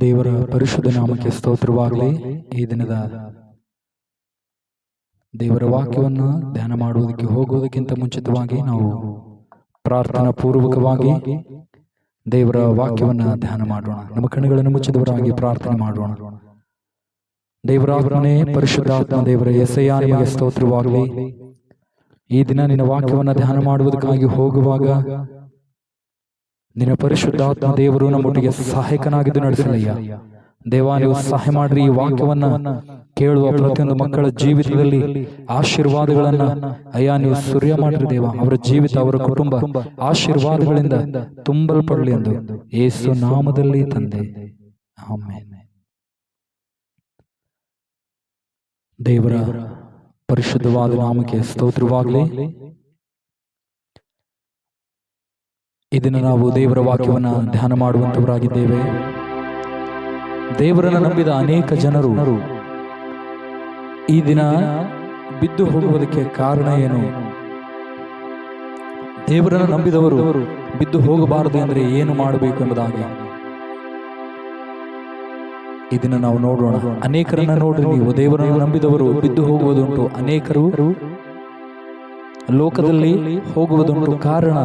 ದೇವರ ಪರಿಶುದ್ಧ ನಾಮಕ್ಕೆ ಸ್ತೋತ್ರವಾಗಲಿ. ಈ ದಿನದ ದೇವರ ವಾಕ್ಯವನ್ನು ಧ್ಯಾನ ಮಾಡುವುದಕ್ಕೆ ಹೋಗುವುದಕ್ಕಿಂತ ಮುಂಚಿತವಾಗಿ ನಾವು ಪ್ರಾರ್ಥನಾ ಪೂರ್ವಕವಾಗಿ ದೇವರ ವಾಕ್ಯವನ್ನು ಧ್ಯಾನ ಮಾಡೋಣ. ನಮ್ಮ ಕಣ್ಣುಗಳನ್ನು ಮುಚ್ಚಿದವರಾಗಿ ಪ್ರಾರ್ಥನೆ ಮಾಡೋಣ. ದೇವರಾವರನೇ ಪರಿಶುದ್ಧಾತ್ಮ ದೇವರ ಎಸೆಯ ನಿಮಗೆ ಸ್ತೋತ್ರವಾಗಲಿ. ಈ ದಿನ ನಿನ್ನ ವಾಕ್ಯವನ್ನು ಧ್ಯಾನ ಮಾಡುವುದಕ್ಕಾಗಿ ಹೋಗುವಾಗ ನಿನ್ನ ಪರಿಶುದ್ಧಾತ್ಮ ದೇವರು ನಮ್ಮೊಟ್ಟಿಗೆ ಸಹಾಯಕನಾಗಿದ್ದು ನಡೆಸಲಯ್ಯ ದೇವ, ನೀವು ಸಹಾಯ ಮಾಡ್ರಿ ಈ ವಾಕ್ಯವನ್ನ ಕೇಳುವ ಪ್ರತಿಯೊಂದು ಮಕ್ಕಳ ಜೀವಿತದಲ್ಲಿ ಆಶೀರ್ವಾದಗಳನ್ನ. ಅಯ್ಯ, ನೀವು ಸುರ್ಯ ಮಾಡ್ರಿ ದೇವ. ಅವರ ಜೀವಿತ, ಅವರ ಕುಟುಂಬ ಆಶೀರ್ವಾದಗಳಿಂದ ತುಂಬಲ್ಪಡಲಿ ಎಂದು ಏಸು ನಾಮದಲ್ಲಿ ತಂದೆ. ಆಮೇಲೆ ದೇವರ ಪರಿಶುದ್ಧವಾದ ನಾಮಕ್ಕೆ ಸ್ತೋತ್ರವಾಗಲಿ. ಇದನ್ನು ನಾವು ದೇವರ ವಾಕ್ಯವನ್ನು ಧ್ಯಾನ ಮಾಡುವಂತವರಾಗಿದ್ದೇವೆ. ದೇವರನ್ನು ನಂಬಿದ ಅನೇಕ ಜನರು ಈ ದಿನ ಬಿದ್ದು ಹೋಗುವುದಕ್ಕೆ ಕಾರಣ ಏನು? ದೇವರನ್ನು ನಂಬಿದವರು ಬಿದ್ದು ಹೋಗಬಾರದು ಅಂದರೆ ಏನು ಮಾಡಬೇಕು ಎಂಬುದಾಗಿ ಇದನ್ನು ನಾವು ನೋಡೋಣ. ಅನೇಕರನ್ನ ನೋಡ್ರಿ ನೀವು ದೇವರನ್ನು ನಂಬಿದವರು ಬಿದ್ದು ಹೋಗುವುದುಂಟು ಅನೇಕರು. ಲೋಕದಲ್ಲಿ ಹೋಗುವುದುಂಟು ಕಾರಣ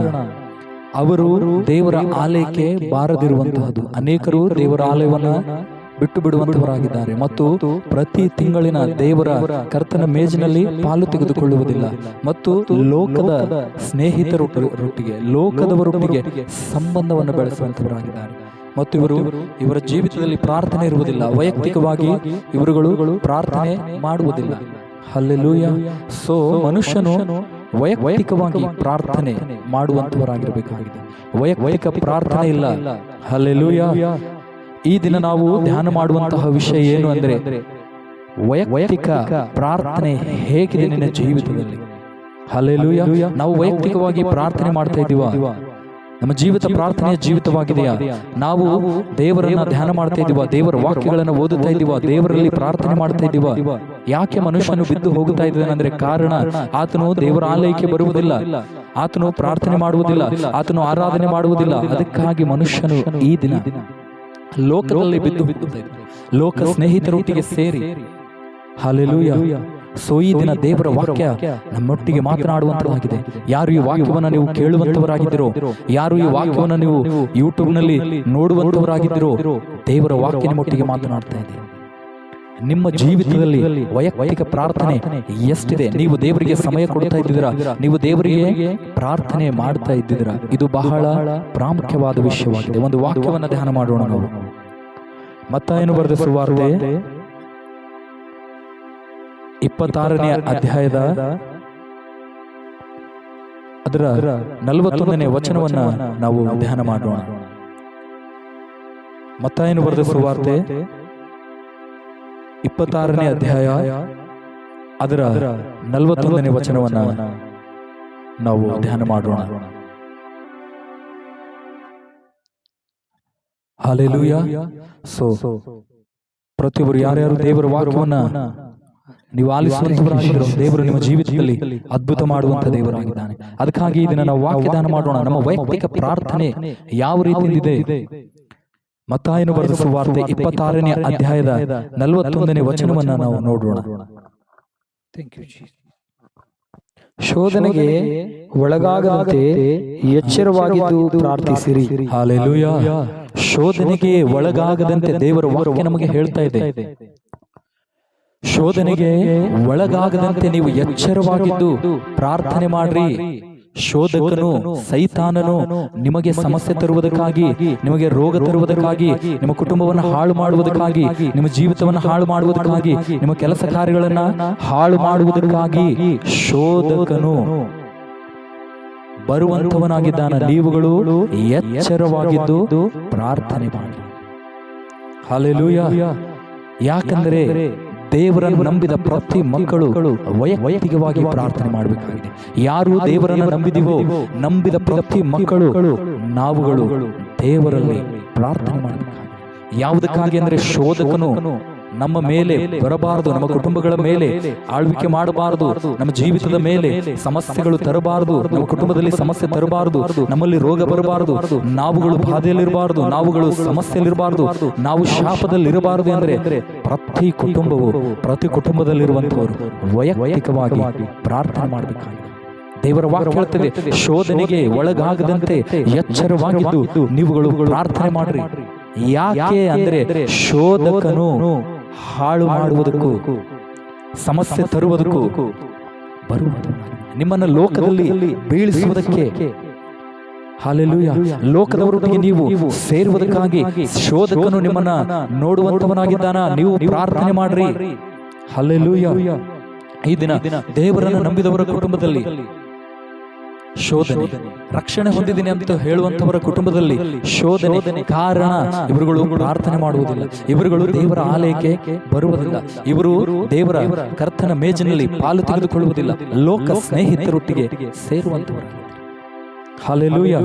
ಅವರು ದೇವರ ಆಲಯಕ್ಕೆ ಬಾರದಿರುವಂತಹದ್ದು. ಅನೇಕರು ದೇವರ ಆಲಯವನ್ನು ಬಿಟ್ಟು ಬಿಡುವಂತವರಾಗಿದ್ದಾರೆ ಮತ್ತು ಪ್ರತಿ ತಿಂಗಳಿನ ದೇವರ ಕರ್ತನ ಮೇಜಿನಲ್ಲಿ ಪಾಲು ತೆಗೆದುಕೊಳ್ಳುವುದಿಲ್ಲ. ಮತ್ತು ಲೋಕದ ಸ್ನೇಹಿತರೊಟ್ಟಿಗೆ ಲೋಕದವರೊಟ್ಟಿಗೆ ಸಂಬಂಧವನ್ನು ಬೆಳೆಸುವಂತವರಾಗಿದ್ದಾರೆ. ಮತ್ತು ಇವರು ಇವರ ಜೀವಿತದಲ್ಲಿ ಪ್ರಾರ್ಥನೆ ಇರುವುದಿಲ್ಲ. ವೈಯಕ್ತಿಕವಾಗಿ ಇವರುಗಳು ಪ್ರಾರ್ಥನೆ ಮಾಡುವುದಿಲ್ಲ. ಅಲ್ಲೆಲ್ಲೂಯ ಸೊ ಮನುಷ್ಯನು ವೈಯಕ್ತಿಕವಾಗಿ ಪ್ರಾರ್ಥನೆ ಮಾಡುವಂತವರಾಗಿರಬೇಕಾಗಿದೆ ವೈಯಕ್ತಿಕ ಪ್ರಾರ್ಥನೆ ಇಲ್ಲ. ಹಲ್ಲೆಲೂಯ ಈ ದಿನ ನಾವು ಧ್ಯಾನ ಮಾಡುವಂತಹ ವಿಷಯ ಏನು ಅಂದ್ರೆ ವೈಯಕ್ತಿಕ ಪ್ರಾರ್ಥನೆ ಹೇಗಿದೆ ನಿನ್ನ ಜೀವಿತದಲ್ಲಿ. ಹಲ್ಲೆಲೂಯ ನಾವು ವೈಯಕ್ತಿಕವಾಗಿ ಪ್ರಾರ್ಥನೆ ಮಾಡ್ತಾ ಇದೀವ ನಮ್ಮ ಜೀವಿತ ಪ್ರಾರ್ಥನೆಯ ಜೀವಿತವಾಗಿದೆಯಾ? ನಾವು ದೇವರನ್ನ ಧ್ಯಾನ ಮಾಡ್ತಾ ಇದೀವ? ದೇವರ ವಾಕ್ಯಗಳನ್ನು ಓದುತ್ತಾ ಇದೀವ? ದೇವರಲ್ಲಿ ಪ್ರಾರ್ಥನೆ ಮಾಡ್ತಾ ಇದೀವ? ಯಾಕೆ ಮನುಷ್ಯನು ಬಿದ್ದು ಹೋಗುತ್ತಾ ಇದ್ದಾನೆ ಅಂದ್ರೆ ಕಾರಣ? ಆತನು ದೇವರ ಆಲಯಕ್ಕೆ ಬರುವುದಿಲ್ಲ. ಆತನು ಪ್ರಾರ್ಥನೆ ಮಾಡುವುದಿಲ್ಲ. ಆತನು ಆರಾಧನೆ ಮಾಡುವುದಿಲ್ಲ. ಅದಕ್ಕಾಗಿ ಮನುಷ್ಯನು ಈ ದಿನ ಲೋಕದಲ್ಲಿ ಬಿದ್ದು ಬಿದ್ದು ಲೋಕ ಸ್ನೇಹಿತರೊಟ್ಟಿಗೆ ಸೇರಿ. ಹಾಲೆಲೂಯ. ಸೊ ಈ ದಿನ ದೇವರ ವಾಕ್ಯ ನಮ್ಮೊಟ್ಟಿಗೆ ಮಾತನಾಡುವಂತವಾಗಿದೆ ಯಾರು ಈ ವಾಕ್ಯವನ್ನು ನೀವು ಕೇಳುವಂತವರಾಗಿದ್ದೀರೋ ಯಾರು ಈ ವಾಕ್ಯವನ್ನು ನೀವು ಯೂಟ್ಯೂಬ್ನಲ್ಲಿ ನೋಡುವಂತವರಾಗಿದ್ದೀರೋ ದೇವರ ವಾಕ್ಯ ನಿಮ್ಮೊಟ್ಟಿಗೆ ಮಾತನಾಡ್ತಾ ಇದೆ. ನಿಮ್ಮ ಜೀವಿತದಲ್ಲಿ ವೈಯಕ್ತಿಕ ಪ್ರಾರ್ಥನೆ ಎಷ್ಟಿದೆ? ನೀವು ದೇವರಿಗೆ ಸಮಯ ಕೊಡ್ತಾ ಇದ್ದೀರಾ? ನೀವು ದೇವರಿಗೆ ಪ್ರಾರ್ಥನೆ ಮಾಡ್ತಾ ಇದ್ದೀರಾ? ಇದು ಬಹಳ ಪ್ರಾಮುಖ್ಯವಾದ ವಿಷಯವಾಗಿದೆ. ಒಂದು ವಾಕ್ಯವನ್ನು ಧ್ಯಾನ ಮಾಡೋಣ ನಾವು. ಮತ್ತ ಏನು ಬರೆದ ಸುವಾರ್ತೆ ಇಪ್ಪತ್ತಾರನೇ ಅಧ್ಯಾಯದ ಅದರ ನಲವತ್ತೊಂದನೇ ವಚನವನ್ನ ನಾವು ಧ್ಯಾನ ಮಾಡೋಣ. ಮತ್ತ ಏನು ಬರೆದ ಸುವಾರ್ತೆ ಇಪ್ಪತ್ತಾರನೇ ಅಧ್ಯಾಯ ಅದರ ನಲವತ್ತೊಂದನೇ ವಚನವನ್ನ ನಾವು ಧ್ಯಾನ ಮಾಡೋಣ. ಹಾಲೆಲೂಯ. ಸೊ ಪ್ರತಿಯೊಬ್ಬರು ಯಾರ್ಯಾರು ದೇವರ ವಾಕ್ಯವನ್ನ ನೀವು ಆಲಿಸುವಂತವರಾಗಿರೋ ದೇವರು ನಿಮ್ಮ ಜೀವಿತದಲ್ಲಿ ಅದ್ಭುತ ಮಾಡುವಂತ ದೇವರಾಗಿದ್ದಾನೆ. ಅದಕ್ಕಾಗಿ ಇದನ್ನ ನಾವು ವಾಕ್ಯದಾನ ಮಾಡೋಣ. ನಮ್ಮ ವೈಯಕ್ತಿಕ ಪ್ರಾರ್ಥನೆ ಯಾವ ರೀತಿಯಲ್ಲಿದೆ ಮತ್ತಾಯನು ಬರೆದ ಸುವಾರ್ತೆ ಇಪ್ಪತ್ತಾರನೇ ಅಧ್ಯಾಯದ ನಲವತ್ತೊಂದನೇ ವಚನವನ್ನ ನಾವು ನೋಡೋಣ. ಶೋಧನೆಗೆ ಒಳಗಾಗದಂತೆ ಎಚ್ಚರವಾಗಿದ್ದು ಪ್ರಾರ್ಥಿಸಿರಿ. ಹಾಲೆಲೂಯ ಶೋಧನೆಗೆ ಒಳಗಾಗದಂತೆ ದೇವರ ವಾಕ್ಯ ನಮಗೆ ಹೇಳ್ತಾ ಇದೆ. ಶೋಧನೆಗೆ ಒಳಗಾಗದಂತೆ ನೀವು ಎಚ್ಚರವಾಗಿದ್ದು ಪ್ರಾರ್ಥನೆ ಮಾಡ್ರಿ. ಶೋಧಕನು ಸೈತಾನನು ನಿಮಗೆ ಸಮಸ್ಯೆ ತರುವುದಕ್ಕಾಗಿ, ನಿಮಗೆ ರೋಗ ತರುವುದಕ್ಕಾಗಿ, ನಿಮ್ಮ ಕುಟುಂಬವನ್ನು ಹಾಳು ಮಾಡುವುದಕ್ಕಾಗಿ, ನಿಮ್ಮ ಜೀವಿತವನ್ನು ಹಾಳು ಮಾಡುವುದಕ್ಕಾಗಿ, ನಿಮ್ಮ ಕೆಲಸ ಕಾರ್ಯಗಳನ್ನ ಹಾಳು ಮಾಡುವುದಕ್ಕಾಗಿ ಶೋಧಕನು ಬರುವಂತವನಾಗಿದ್ದಾನ. ನೀವುಗಳು ಎಚ್ಚರವಾಗಿದ್ದು ಪ್ರಾರ್ಥನೆ ಮಾಡಿ. ಹಾಲೆಲೂಯ. ಯಾಕಂದರೆ ದೇವರನ್ನು ನಂಬಿದ ಪ್ರತಿ ಮಕ್ಕಳು ವೈಯಕ್ತಿಕವಾಗಿ ಪ್ರಾರ್ಥನೆ ಮಾಡಬೇಕಾಗಿದೆ. ಯಾರು ದೇವರನ್ನು ನಂಬಿದಿವೋ, ನಂಬಿದ ಪ್ರತಿ ಮಕ್ಕಳು ನಾವುಗಳು ದೇವರಲ್ಲಿ ಪ್ರಾರ್ಥನೆ ಮಾಡಬೇಕಾಗಿದೆ. ಯಾವುದಕ್ಕಾಗಿ ಅಂದರೆ ಶೋಧಕನು ನಮ್ಮ ಮೇಲೆ ಬರಬಾರದು ನಮ್ಮ ಕುಟುಂಬಗಳ ಮೇಲೆ ಆಳ್ವಿಕೆ ಮಾಡಬಾರದು ನಮ್ಮ ಜೀವಿತದ ಮೇಲೆ ಸಮಸ್ಯೆಗಳು ತರಬಾರದು ನಮ್ಮ ಕುಟುಂಬದಲ್ಲಿ ಸಮಸ್ಯೆ ತರಬಾರದು ನಮ್ಮಲ್ಲಿ ರೋಗ ಬರಬಾರದು ನಾವುಗಳು ಬಾಧೆಯಲ್ಲಿರಬಾರದು ನಾವುಗಳು ಸಮಸ್ಯೆಯಲ್ಲಿರಬಾರದು ನಾವು ಶಾಪದಲ್ಲಿರಬಾರದು ಅಂದರೆ ಪ್ರತಿ ಕುಟುಂಬವು ಪ್ರತಿ ಕುಟುಂಬದಲ್ಲಿರುವಂತವರು ವೈಯಕ್ತಿಕವಾಗಿ ಪ್ರಾರ್ಥನೆ ಮಾಡಬೇಕಾಗಿದೆ. ದೇವರ ವಾಕ್ಯ ಹೇಳ್ತದೆ ಶೋಧನೆಗೆ ಒಳಗಾಗದಂತೆ ಎಚ್ಚರವಾಗಿದ್ದು ನೀವುಗಳು ಪ್ರಾರ್ಥನೆ ಮಾಡ್ರಿ. ಯಾಕೆ ಅಂದ್ರೆ ಶೋಧಕನು ಹಾಳು ಮಾಡುವುದಕ್ಕೂ ಸಮಸ್ಯೆ ತರುವುದಕ್ಕೂ ಬರುವುದು ನಿಮ್ಮನ್ನು ಲೋಕದಲ್ಲಿ ಬೀಳಿಸುವುದಕ್ಕೆ ಹಾಲೆಲೂಯ. ಲೋಕದವರೊಟ್ಟಿಗೆ ನೀವು ಸೇರುವುದಕ್ಕಾಗಿ ಶೋಧಕನು ನಿಮ್ಮನ್ನ ನೋಡುವಂತವನಾಗಿದ್ದಾನ? ನೀವು ಪ್ರಾರ್ಥನೆ ಮಾಡ್ರಿ. ಹಲ್ಲೆಲೂಯ ಈ ದಿನ ದೇವರನ್ನು ನಂಬಿದವರ ಕುಟುಂಬದಲ್ಲಿ ಶೋಧನೆ. ರಕ್ಷಣೆ ಹೊಂದಿದ್ದೀನಿ ಅಂತ ಹೇಳುವಂತವರ ಕುಟುಂಬದಲ್ಲಿ ಶೋಧನೆ. ಕಾರಣ ಇವರುಗಳು ಪ್ರಾರ್ಥನೆ ಮಾಡುವುದಿಲ್ಲ. ಇವರುಗಳು ದೇವರ ಆಲಯಕ್ಕೆ ಬರುವುದಿಲ್ಲ. ಇವರು ದೇವರ ಕರ್ತನ ಮೇಜಿನಲ್ಲಿ ಪಾಲು ತೆಗೆದುಕೊಳ್ಳುವುದಿಲ್ಲ. ಲೋಕ ಸ್ನೇಹಿತರೊಟ್ಟಿಗೆ ಸೇರುವಂತವರು ಹಾಲೆಲೂಯ.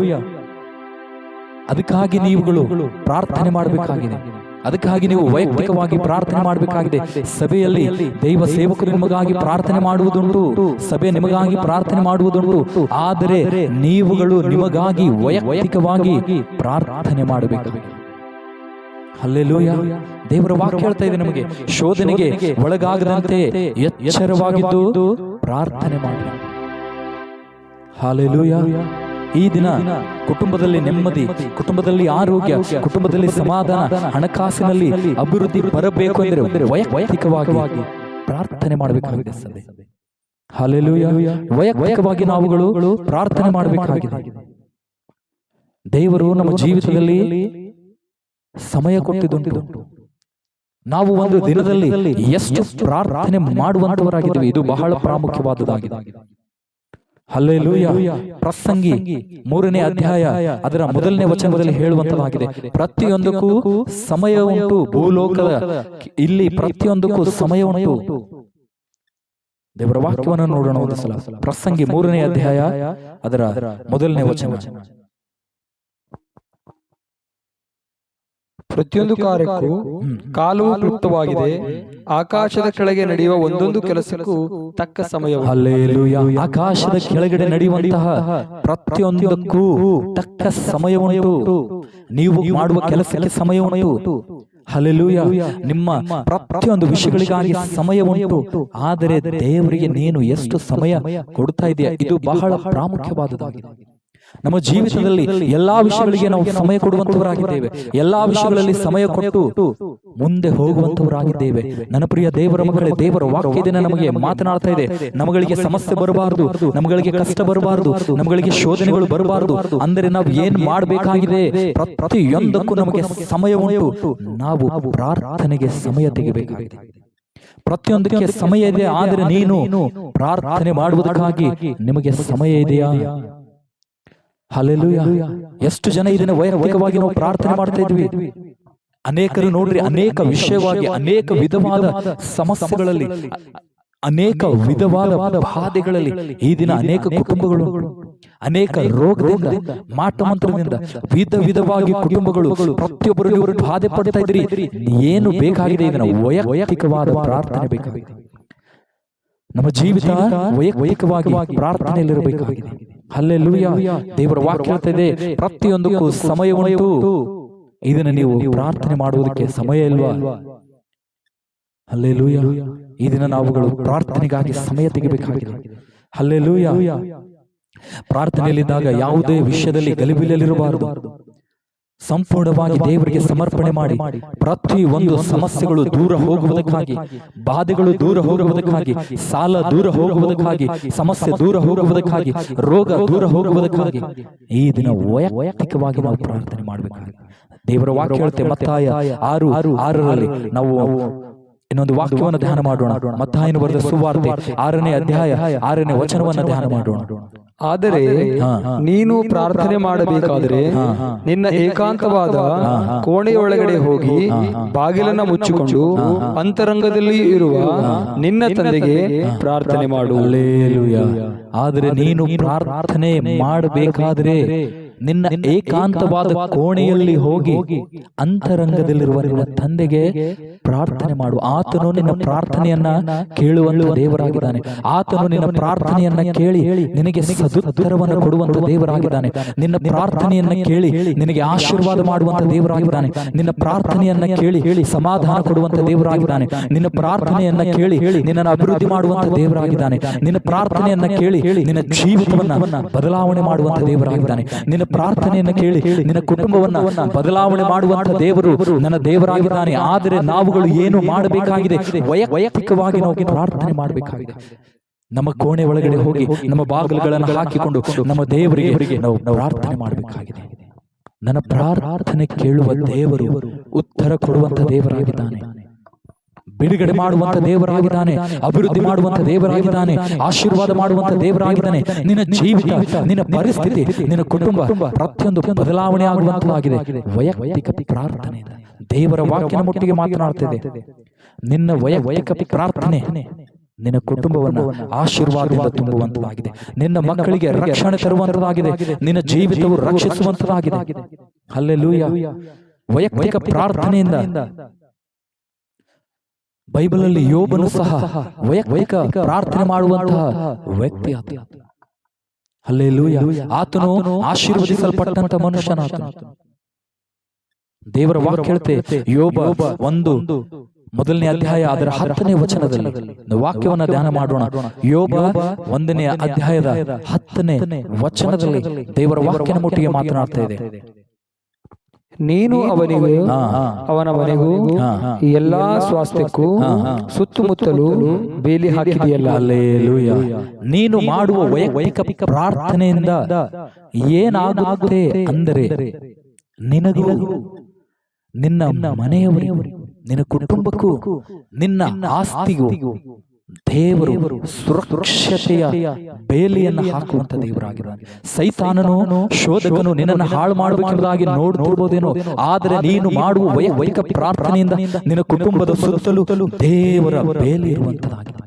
ಅದಕ್ಕಾಗಿ ನೀವುಗಳು ಪ್ರಾರ್ಥನೆ ಮಾಡಬೇಕಾಗಿದೆ. ಅದಕ್ಕಾಗಿ ನೀವು ವೈಯಕ್ತಿಕವಾಗಿ ಪ್ರಾರ್ಥನೆ ಮಾಡಬೇಕಾಗಿದೆ. ಸಭೆಯಲ್ಲಿ ದೈವ ಸೇವಕರು ನಿಮಗಾಗಿ ಪ್ರಾರ್ಥನೆ ಮಾಡುವುದುಂಟು. ಸಭೆ ನಿಮಗಾಗಿ ಪ್ರಾರ್ಥನೆ ಮಾಡುವುದುಂಟು. ಆದರೆ ನೀವುಗಳು ನಿಮಗಾಗಿ ವೈಯಕ್ತಿಕವಾಗಿ ಪ್ರಾರ್ಥನೆ ಮಾಡಬೇಕಾಗಿದೆ ಲೋಯ ದೇವರ ವಾಕ್ಯ ಹೇಳ್ತಾ ಇದೆ ನಮಗೆ. ಶೋಧನೆಗೆ ಒಳಗಾಗದಂತೆ ಎಚ್ಚರವಾಗಿದ್ದು ಪ್ರಾರ್ಥನೆ ಮಾಡಿ. ಹಾಲೆಲೂಯ ಈ ದಿನ ಕುಟುಂಬದಲ್ಲಿ ನೆಮ್ಮದಿ, ಕುಟುಂಬದಲ್ಲಿ ಆರೋಗ್ಯ, ಕುಟುಂಬದಲ್ಲಿ ಸಮಾಧಾನ, ಹಣಕಾಸಿನಲ್ಲಿ ಅಭಿವೃದ್ಧಿ ಬರಬೇಕು ಅಂದರೆ ವೈಯಕ್ತಿಕವಾಗಿ ಪ್ರಾರ್ಥನೆ ಮಾಡಬೇಕಾಗಿದೆ ವೈಯಕ್ತಿಕವಾಗಿ ನಾವುಗಳು ಪ್ರಾರ್ಥನೆ ಮಾಡಬೇಕಾಗಿದೆ. ದೇವರು ನಮ್ಮ ಜೀವಿತದಲ್ಲಿ ಸಮಯ ಕೊಟ್ಟಿದ್ದುಂಟು. ನಾವು ಒಂದು ದಿನದಲ್ಲಿ ಎಷ್ಟು ಪ್ರಾರ್ಥನೆ ಮಾಡುವಂತವರಾಗಿದ್ದೇವೆ. ಇದು ಬಹಳ ಪ್ರಾಮುಖ್ಯವಾದದ್ದಾಗಿದೆ. ಹಲ್ಲೆಲೂಯ. ಪ್ರಸಂಗಿ ಮೂರನೇ ಅಧ್ಯಾಯ. ಅದರ ಮೊದಲನೇ ವಚನದಲ್ಲಿ ಹೇಳುವಂತವಾಗಿದೆ. ಪ್ರತಿಯೊಂದಕ್ಕೂ ಸಮಯ ಉಂಟು. ಭೂಲೋಕದ ಇಲ್ಲಿ ಪ್ರತಿಯೊಂದಕ್ಕೂ ಸಮಯ ಉಂಟು. ದೇವರ ವಾಕ್ಯವನ್ನು ನೋಡೋಣ ಒಂದು ಸಲ ಪ್ರಸಂಗಿ ಮೂರನೇ ಅಧ್ಯಾಯ ಅದರ ಮೊದಲನೇ ವಚನ. ಪ್ರತಿಯೊಂದು ಕಾರ್ಯಕ್ಕೂ ಕಾಲವು ಕ್ಲುಪ್ತವಾಗಿದೆ ಆಕಾಶದ ಕೆಳಗೆ ನಡೆಯುವ ಒಂದೊಂದು ಕೆಲಸಕ್ಕೂ ತಕ್ಕ ಸಮಯ. ಆಕಾಶದ ಕೆಳಗಡೆ ನಡೆಯುವಂತಹ ಪ್ರತಿಯೊಂದಕ್ಕೂ ತಕ್ಕ ಸಮಯ ನೀವು ಮಾಡುವ ಕೆಲಸಕ್ಕೆ ಸಮಯ ಉಂಟು ಹಲ್ಲೆಲೂಯ. ನಿಮ್ಮ ಪ್ರತಿಯೊಂದು ವಿಷಯಗಳಿಗಾಗಿ ಸಮಯ ಉಂಟು ಆದರೆ ದೇವರಿಗೆ ನೀನು ಎಷ್ಟು ಸಮಯ ಕೊಡ್ತಾ ಇದೆಯಾ? ಇದು ಬಹಳ ಪ್ರಾಮುಖ್ಯವಾದದ್ದಾಗಿದೆ. ನಮ್ಮ ಜೀವಿತದಲ್ಲಿ ಎಲ್ಲಾ ವಿಷಯಗಳಿಗೆ ನಾವು ಸಮಯ ಕೊಡುವಂತವರಾಗಿದ್ದೇವೆ. ಎಲ್ಲಾ ವಿಷಯಗಳಲ್ಲಿ ಸಮಯ ಕೊಟ್ಟು ಮುಂದೆ ಹೋಗುವಂತವರಾಗಿದ್ದೇವೆ. ನನ್ನ ಪ್ರಿಯ ದೇವರ ಮಗಳೇ ದೇವರ ವಾಕ್ಯದಿಂದ ನಮಗೆ ಮಾತನಾಡ್ತಾ ಇದೆ. ನಮಗಳಿಗೆ ಸಮಸ್ಯೆ ಬರಬಾರದು. ನಮಗಳಿಗೆ ಕಷ್ಟ ಬರಬಾರದು. ನಮಗಳಿಗೆ ಶೋಧನೆಗಳು ಬರಬಾರದು. ಅಂದರೆ ನಾವು ಏನ್ ಮಾಡಬೇಕಾಗಿದೆ? ಪ್ರತಿಯೊಂದಕ್ಕೂ ನಮಗೆ ಸಮಯ ಉಂಟು. ನಾವು ಪ್ರಾರ್ಥನೆಗೆ ಸಮಯ ತೆಗಿಬೇಕಾಗಿದೆ. ಪ್ರತಿಯೊಂದಕ್ಕೆ ಸಮಯ ಇದೆ ಆದರೆ ನೀನು ಪ್ರಾರ್ಥನೆ ಮಾಡುವುದಕ್ಕಾಗಿ ನಿಮಗೆ ಸಮಯ ಇದೆಯಾ? ಎಷ್ಟು ಜನ ಇದನ್ನ ವೈಯಕ್ತಿಕವಾಗಿ ನಾವು ಪ್ರಾರ್ಥನೆ ಮಾಡ್ತಾ ಇದ್ವಿ. ಅನೇಕರು ನೋಡ್ರಿ ಅನೇಕ ವಿಷಯವಾಗಿ ಅನೇಕ ವಿಧವಾದ ಸಮಸ್ಯೆಗಳಲ್ಲಿ ಅನೇಕ ವಿಧವಾದ ಬಾಧೆಗಳಲ್ಲಿ ಈ ದಿನ ಅನೇಕ ಕುಟುಂಬಗಳು ಅನೇಕ ರೋಗದಿಂದ ಮಾಟ ಮಂತ್ರದಿಂದ ವಿಧ ವಿಧವಾಗಿ ಕುಟುಂಬಗಳು ಪ್ರತಿಯೊಬ್ಬರು ಬಾಧೆ ಪಡ್ತಾ ಇದ್ರಿ. ಏನು ಬೇಕಾಗಿದೆ ಇದನ್ನ ವೈಯಕ್ತಿಕವಾದ ಪ್ರಾರ್ಥನೆ ಬೇಕಾಗಿದೆ. ನಮ್ಮ ಜೀವಿತ ವೈಯಕ್ತಿಕವಾಗಿ ಪ್ರಾರ್ಥನೆಯಲ್ಲಿರಬೇಕಾಗಿದೆ. ಅಲ್ಲೆಲ್ಲೂಯ ದೇವರ ವಾಕ್ಯ ಇದೆ ಪ್ರತಿಯೊಂದಕ್ಕೂ ಸಮಯ ಉಂಟು ಇದನ್ನ ನೀವು ಪ್ರಾರ್ಥನೆ ಮಾಡುವುದಕ್ಕೆ ಸಮಯ ಇಲ್ವಾ? ಅಲ್ಲೇ ಈ ದಿನ ನಾವುಗಳು ಪ್ರಾರ್ಥನೆಗಾಗಿ ಸಮಯ ತೆಗಿಬೇಕಾಗಿದೆ. ಅಲ್ಲೆಲ್ಲೂಯ ಪ್ರಾರ್ಥನೆಯಲ್ಲಿದ್ದಾಗ ಯಾವುದೇ ವಿಷಯದಲ್ಲಿ ಗಲಿಬಿಲಿರಬಾರದು ಸಂಪೂರ್ಣವಾಗಿ ದೇವರಿಗೆ ಸಮರ್ಪಣೆ ಮಾಡಿ ಪ್ರತಿ ಒಂದು ಸಮಸ್ಯೆಗಳು ದೂರ ಹೋಗುವುದಕ್ಕಾಗಿ, ಬಾಧೆಗಳು ದೂರ ಹೋಗುವುದಕ್ಕಾಗಿ, ಸಾಲ ದೂರ ಹೋಗುವುದಕ್ಕಾಗಿ, ಸಮಸ್ಯೆ ದೂರ ಹೋಗುವುದಕ್ಕಾಗಿ, ರೋಗ ದೂರ ಹೋಗುವುದಕ್ಕಾಗಿ ಈ ದಿನ ವೈಯಕ್ತಿಕವಾಗಿ ನಾವು ಪ್ರಾರ್ಥನೆ ಮಾಡಬೇಕಾಗಿ ದೇವರ ವಾಕ್ಯ ಹೇಳುತ್ತೆ ಮತ್ತಾಯ ಆರು ಆರರಲ್ಲಿ ನಾವು ಇನ್ನೊಂದು ವಾಕ್ಯವನ್ನು ಧ್ಯಾನ ಮಾಡೋಣ. ಮತ್ತಾಯನ ಬರೆದ ಸುವಾರ್ತೆ ಆರನೇ ಅಧ್ಯಾಯ ಆರನೇ ವಚನವನ್ನು ಧ್ಯಾನ ಮಾಡೋಣ. ಆದರೆ ನೀನು ಪ್ರಾರ್ಥನೆ ಮಾಡಬೇಕಾದರೆ ನಿನ್ನ ಏಕಾಂತವಾದ ಕೋಣೆಯೊಳಗಡೆ ಹೋಗಿ ಬಾಗಿಲನ್ನ ಮುಚ್ಚಿಕೊಂಡು ಅಂತರಂಗದಲ್ಲಿ ಇರುವ ನಿನ್ನ ತಂದೆಗೆ ಪ್ರಾರ್ಥನೆ ಮಾಡು. ಆದರೆ ನೀನು ಪ್ರಾರ್ಥನೆ ಮಾಡಬೇಕಾದ್ರೆ ನಿನ್ನ ಏಕಾಂತವಾದ ಕೋಣೆಯಲ್ಲಿ ಹೋಗಿ ಅಂತರಂಗದಲ್ಲಿರುವ ನಿನ್ನ ತಂದೆಗೆ ಪ್ರಾರ್ಥನೆ ಮಾಡು. ಆತನು ನಿನ್ನ ಪ್ರಾರ್ಥನೆಯನ್ನ ಕೇಳುವಂತ ದೇವರಾಗಿದ್ದಾನೆ. ಆತನು ನಿನ್ನ ಪ್ರಾರ್ಥನೆಯನ್ನ ಕೇಳಿ ನಿನಗೆ ಸದುತ್ತರವನ್ನು ಕೊಡುವಂತ ದೇವರಾಗಿದ್ದಾನೆ. ನಿನ್ನ ಪ್ರಾರ್ಥನೆಯನ್ನ ಕೇಳಿ ನಿನಗೆ ಆಶೀರ್ವಾದ ಮಾಡುವಂತ ದೇವರಾಗಿದ್ದಾನೆ. ನಿನ್ನ ಪ್ರಾರ್ಥನೆಯನ್ನ ಕೇಳಿ ಸಮಾಧಾನ ಕೊಡುವಂತ ದೇವರಾಗಿದ್ದಾನೆ. ನಿನ್ನ ಪ್ರಾರ್ಥನೆಯನ್ನ ಕೇಳಿ ನಿನ್ನನ್ನು ಅಭಿವೃದ್ಧಿ ಮಾಡುವಂತ ದೇವರಾಗಿದ್ದಾನೆ. ನಿನ್ನ ಪ್ರಾರ್ಥನೆಯನ್ನ ಕೇಳಿ ನಿನ್ನ ಜೀವಿತವನ್ನ ಬದಲಾವಣೆ ಮಾಡುವಂತ ದೇವರಾಗಿದ್ದಾನೆ. ನಿನ್ನ ಪ್ರಾರ್ಥನೆಯನ್ನ ಕೇಳಿ, ನಿನ್ನ ಕುಟುಂಬವನ್ನ ಬದಲಾವಣೆ ಮಾಡುವಂತ ದೇವರು ನನ್ನ ದೇವರಾಗಿದ್ದಾನೆ. ಆದರೆ ನಾವುಗಳು ಏನು ಮಾಡಬೇಕಾಗಿದೆ? ವಯ- ವೈಯಕ್ತಿಕವಾಗಿ ನಾವು ಪ್ರಾರ್ಥನೆ ಮಾಡಬೇಕಾಗಿದೆ. ನಮ್ಮ ಕೋಣೆ ಒಳಗಡೆ ಹೋಗಿ, ನಮ್ಮ ಬಾಗಿಲುಗಳನ್ನು ಹಾಕಿಕೊಂಡು ನಮ್ಮ ದೇವರಿಗೆ ನಾವು ಪ್ರಾರ್ಥನೆ ಮಾಡಬೇಕಾಗಿದೆ. ನನ್ನ ಪ್ರಾರ್ಥನೆ ಕೇಳುವ ದೇವರು ಉತ್ತರ ಕೊಡುವಂತ ದೇವರಾಗಿದ್ದಾನೆ. ಬಿಡುಗಡೆ ಮಾಡುವಂತ ದೇವರಾಗಿದ್ದಾನೆ, ಅಭಿವೃದ್ಧಿ ಮಾಡುವಂತ ದೇವರಾಗಿದ್ದಾನೆ, ಆಶೀರ್ವಾದ ಮಾಡುವಂತ ದೇವರಾಗಿದ್ದಾನೆ. ನಿನ್ನ ಜೀವಿತ, ನಿನ್ನ ಪರಿಸ್ಥಿತಿ, ನಿನ್ನ ಕುಟುಂಬ ಪ್ರತಿಯೊಂದು ಬದಲಾವಣೆ ಆಗುವಂತವಾಗಿದೆ ವೈಯಕ್ತಿಕ ಪ್ರಾರ್ಥನೆ ದೇವರ ವಾಕ್ಯನ ಮುಟ್ಟಿಗೆ ಮಾತನಾಡ್ತಿದೆ ನಿನ್ನ ವೈಯಕ್ತಿಕ ಪ್ರಾರ್ಥನೆ ನಿನ್ನ ಕುಟುಂಬವನ್ನು ಆಶೀರ್ವಾದದಿಂದ ತುಂಬುವಂತದಾಗಿದೆ. ನಿನ್ನ ಮಕ್ಕಳಿಗೆ ರಕ್ಷಣೆ ತರುವಂತದಾಗಿದೆ. ನಿನ್ನ ಜೀವಿತವು ರಕ್ಷಿಸುವಂತದಾಗಿದೆ. ಅಲ್ಲೆಲ್ಲೂಯ ವೈಯಕ್ತಿಕ ಪ್ರಾರ್ಥನೆಯಿಂದ ಬೈಬಲ್ ಅಲ್ಲಿ ಯೋಬನು ಸಹ ವೈಯಕ್ತಿಕ ಪ್ರಾರ್ಥನೆ ಮಾಡುವಂತಹ ವ್ಯಕ್ತಿ ಆತ. ಅಲ್ಲೆಲ್ಲೂಯ ಆತನು ಆಶೀರ್ವದಿಸಲ್ಪಟ್ಟಂತ ಮನುಷ್ಯನಾತನು ದೇವರ ವಾಕ್ಯ ಹೇಳ್ತೆ ಯೋಬ ಒಂದು ಮೊದಲನೇ ಅಧ್ಯಾಯ ಅದರ ಹತ್ತನೇ ವಚನದಲ್ಲಿ ವಾಕ್ಯವನ್ನ ಧ್ಯಾನ ಮಾಡೋಣ. ಯೋಬ ಒಂದನೇ ಅಧ್ಯಾಯದ ಹತ್ತನೇ ವಚನದಲ್ಲಿ ದೇವರ ವಾಕ್ಯನ ಮುಟ್ಟಿಗೆ ಮಾತನಾಡ್ತಾ ಇದೆ. ನೀನು ಅವನಿಗೂ ಹಾ, ಹಾ. ಅವನ ಮನೆಗೂ ಎಲ್ಲಾ ಸ್ವಾಸ್ಥ್ಯಕ್ಕೂ ಸುತ್ತಮುತ್ತಲು ಬೇಲಿ ಹಾಕಿದೆಯಲ್ಲ. ನೀನು ಮಾಡುವ ವೈಯಕ್ತಿಕ ಪ್ರಾರ್ಥನೆಯಿಂದ ಏನಾಗುತ್ತೆ ಅಂದರೆ ನಿನಗೂ ನಿನ್ನ ಮನೆಯವರಿಗೂ ನಿನ್ನ ಕುಟುಂಬಕ್ಕೂ ನಿನ್ನ ಆಸ್ತಿಗೂ ದೇವರು ಸುರಕ್ಷತೆಯ ಬೇಲಿಯನ್ನು ಹಾಕುವಂತ ದೇವರಾಗಿದ್ದಾನೆ. ಸೈತಾನನು ಶೋಧಕನು ನಿನ್ನನ್ನು ಹಾಳು ಮಾಡಬೇಕೆಂಬುದಾಗಿ ನೋಡ್ತಿರ್ಬೋದೇನೋ ಆದರೆ ನೀನು ಮಾಡುವ ವೈಕ ಪ್ರಾರ್ಥನೆಯಿಂದ ನಿನ್ನ ಕುಟುಂಬದ ಸುತ್ತಲೂ ದೇವರ ಬೇಲಿ ಇರುವಂತದಾಗಿದೆ.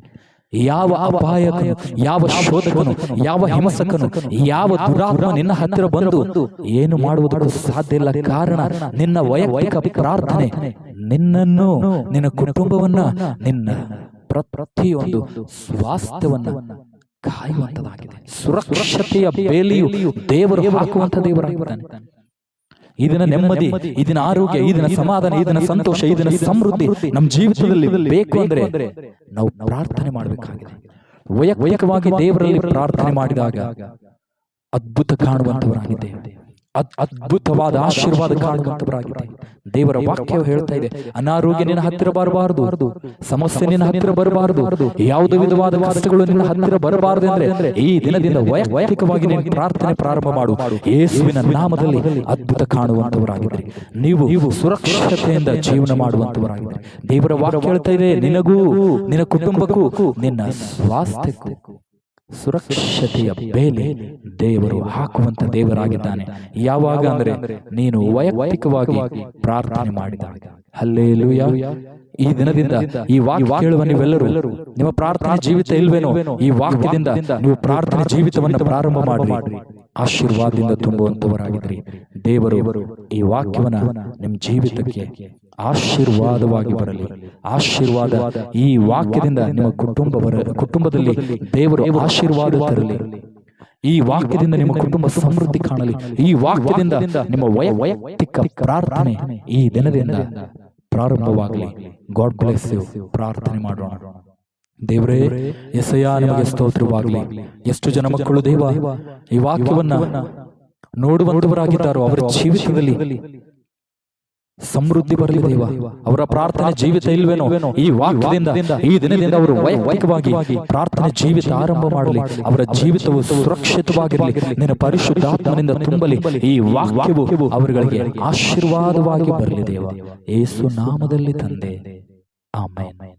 ಯಾವ ಅಪಾಯಕನು ಯಾವ ಶೋಧಕನು ಯಾವ ಹಿಂಸಕನು ಯಾವ ದುರಾತ್ಮ ನಿನ್ನ ಹತ್ತಿರ ಬಂದು ಏನು ಮಾಡುವುದಕ್ಕೂ ಸಾಧ್ಯ ಇಲ್ಲ. ಕಾರಣ ನಿನ್ನ ವೈಯಕ್ತಿಕ ಪ್ರಾರ್ಥನೆ. ನಿನ್ನನ್ನು ನಿನ್ನ ಕುಟುಂಬವನ್ನ ನಿನ್ನ ಪ್ರತಿಯೊಂದು ಸ್ವಾಸ್ಥ್ಯವನ್ನು ಕಾಯುವಂತದಾಗಿದೆ ಸುರಕ್ಷತೆಯ ಬೇಲಿಯು ದೇವರು ಹಾಕುವಂತ ದೇವರಾಗಿದ್ದಾನೆ ಇದನ್ನ ನೆಮ್ಮದಿ ಇದನ್ನ ಆರೋಗ್ಯ ಇದನ್ನ ಸಮಾಧಾನ ಇದನ್ನ ಸಂತೋಷ ಇದನ್ನ ಸಮೃದ್ಧಿ ನಮ್ಮ ಜೀವಿತದಲ್ಲಿ ಬೇಕು ಅಂದ್ರೆ ನಾವು ಪ್ರಾರ್ಥನೆ ಮಾಡಬೇಕಾಗಿದೆ ವೈಯಕ್ತಿಕವಾಗಿ ದೇವರಲ್ಲಿ ಪ್ರಾರ್ಥನೆ ಮಾಡಿದಾಗ ಅದ್ಭುತ ಕಾಣುವಂತವರಾಗಿದ್ದೇವೆ ಅದ್- ಅದ್ಭುತವಾದ ಆಶೀರ್ವಾದ ಕಾಣುವಂತವರಾಗಿದೆ ದೇವರ ವಾಕ್ಯ ಹೇಳ್ತಾ ಇದೆ, ಅನಾರೋಗ್ಯ ನಿನ್ನ ಹತ್ತಿರ ಬರಬಾರದು, ಸಮಸ್ಯೆ ನಿನ್ನ ಹತ್ತಿರ ಬರಬಾರದು, ಯಾವುದೇ ವಿಧವಾದ ಕಷ್ಟಗಳು ನಿನ್ನ ಹತ್ತಿರ ಬರಬಾರದು ಅಂದ್ರೆ ಈ ದಿನದಿಂದ ವೈಯಕ್ತಿಕವಾಗಿ ನೀನು ಪ್ರಾರ್ಥನೆ ಪ್ರಾರಂಭ ಮಾಡು. ಯೇಸುವಿನ ನಾಮದಲ್ಲಿ ಅದ್ಭುತ ಕಾಣುವಂತವರಾಗಿದ್ರಿ. ನೀವು ಸುರಕ್ಷತೆಯಿಂದ ಜೀವನ ಮಾಡುವಂತವರಾಗಿದ್ರಿ. ದೇವರ ವಾಕ್ಯ ಹೇಳ್ತಾ ಇದೆ, ನಿನಗೂ, ನಿನ್ನ ಕುಟುಂಬಕ್ಕೂ, ನಿನ್ನ ಸ್ವಾಸ್ಥ್ಯಕ್ಕೂ ಸುರಕ್ಷತೆಯ ಬೇಲೆ ದೇವರು ಹಾಕುವಂತ ದೇವರಾಗಿದ್ದಾನೆ. ಯಾವಾಗ ಅಂದ್ರೆ ನೀನು ವೈಯಕ್ತಿಕವಾಗಿ ಪ್ರಾರ್ಥನೆ ಮಾಡಿದಾಗ ಅಲ್ಲೇಲು ಈ ದಿನದಿಂದ ಈ ವಾಕ್ಯ ಕೇಳುವ ನೀವೆಲ್ಲರೂ ನಿಮ್ಮ ಪ್ರಾರ್ಥನೆ ಜೀವಿತ ಇಲ್ವೇನೋ, ಈ ವಾಕ್ಯದಿಂದ ನೀವು ಪ್ರಾರ್ಥನೆ ಜೀವಿತವನ್ನು ಪ್ರಾರಂಭ ಮಾಡಿ ಆಶೀರ್ವಾದದಿಂದ ತುಂಬುವಂತವರಾಗಿದ್ರಿ. ದೇವರು ಈ ವಾಕ್ಯವನ್ನ ನಿಮ್ಮ ಜೀವಿತಕ್ಕೆ ಆಶೀರ್ವಾದವಾಗಿ ಬರಲಿ. ಆಶೀರ್ವಾದ ಈ ವಾಕ್ಯದಿಂದ ನಿಮ್ಮ ಕುಟುಂಬ ಕುಟುಂಬದಲ್ಲಿ ದೇವರು ಆಶೀರ್ವಾದ ತರಲಿ. ಈ ವಾಕ್ಯದಿಂದ ನಿಮ್ಮ ಕುಟುಂಬ ಸಮೃದ್ಧಿ ಕಾಣಲಿ. ಈ ವಾಕ್ಯದಿಂದ ನಿಮ್ಮ ವೈಯಕ್ತಿಕ ಪ್ರಾರ್ಥನೆ ಈ ದಿನದಿಂದ ಪ್ರಾರಂಭವಾಗಲಿ. ಗಾಡ್ ಬ್ಲೆಸ್ ಯು ಪ್ರಾರ್ಥನೆ ಮಾಡೋಣ. ದೇವರೇ ಎಸೆಯ ನಿಮಗೆ ಸ್ತೋತ್ರವಾಗಲಿ. ಎಷ್ಟು ಜನ ಮಕ್ಕಳು ದೇವ? ಈ ವಾಕ್ಯವನ್ನ ನೋಡುವಂತವರಾಗಿದ್ದಾರೋ ಅವರ ಜೀವಿತದಲ್ಲಿ ಸಮೃದ್ಧಿ ಬರಲಿ ದೇವ. ಅವರ ಪ್ರಾರ್ಥನೆ ಜೀವಿತ ಇಲ್ವೇನೋ? ಈ ವಾಕ್ಯದಿಂದ ಈ ದಿನದಿಂದ ಅವರು ವೈಯಕ್ತಿಕವಾಗಿ ಪ್ರಾರ್ಥನೆ ಜೀವಿತ ಆರಂಭ ಮಾಡಲಿ. ಅವರ ಜೀವಿತವು ಸುರಕ್ಷಿತವಾಗಿರಲಿ. ನಿನ್ನ ಪರಿಶುದ್ಧಾತ್ಮನಿಂದ ತುಂಬಲಿ. ಈ ವಾಕ್ಯವು ಅವರುಗಳಿಗೆ ಆಶೀರ್ವಾದವಾಗಿ ಬರಲಿ ದೇವ. ಏಸು ನಾಮದಲ್ಲಿ ತಂದೆ. ಆಮೇನ್. ಆಮೇನ್.